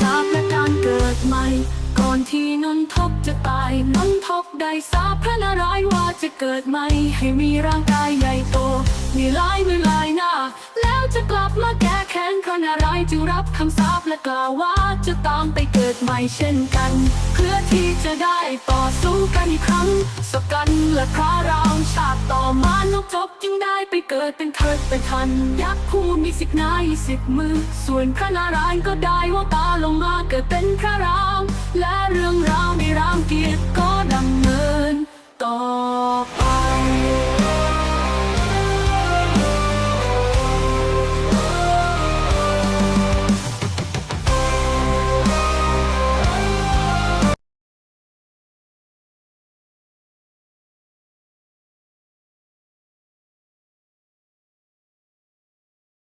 สาพระการเกิดใหม่ ก่อนที่นนทกจะตายนนทกได้สาพระนารายว่าจะเกิดใหม่ ให้มีร่างกายใหญ่โต มีลายมือลายหน้า แล้วจะกลับมาแก้แค้นพระนารายจึงรับคำสาปและกล่าวว่าจะตามไปเกิดใหม่เช่นกัน เพื่อที่จะได้ต่อสู้กันอีกครั้งสกันและพระรา จบจึงได้ไปเกิดเป็นเทิดเป็นทัน ยักษ์ผู้มีสิบนายสิบมือ ส่วนพระนารายณ์ก็ได้ว่าตาลงมาเกิดเป็นพระราม และเรื่องราวในรามเกียรติก็ดำเนินต่อ